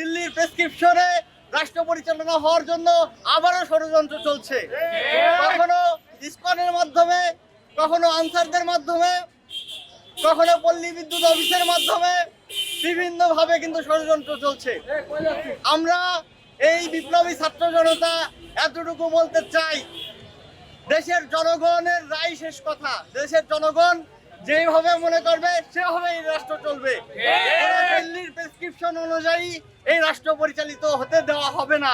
দিল্লির প্রেসক্রিপশনে রাষ্ট্র পরিচালনা হওয়ার জন্য আবারও ষড়যন্ত্র চলছে। কখনো ইসকনের মাধ্যমে, কখনো আনসারদের মাধ্যমে, কখনো পল্লী বিদ্যুৎ অফিসের মাধ্যমে বিভিন্নভাবে কিন্তু ষড়যন্ত্র চলছে। আমরা এই বিপ্লবী ছাত্র জনতা এতটুকু বলতে চাই, দেশের জনগণের রায় শেষ কথা। দেশের জনগণ যেভাবে মনে করবে সেভাবে এই রাষ্ট্র চলবে। কোনো অনুযায়ী এই রাষ্ট্র পরিচালিত হতে দেওয়া হবে না।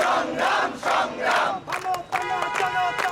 সংগ্রাম সংগ্রাম সংগ্রাম।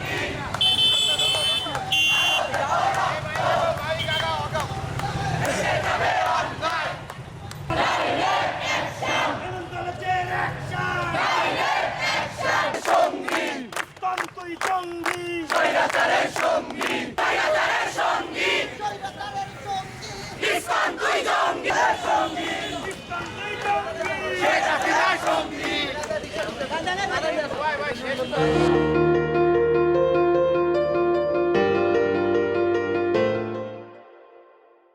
জঙ্গি সঙ্গী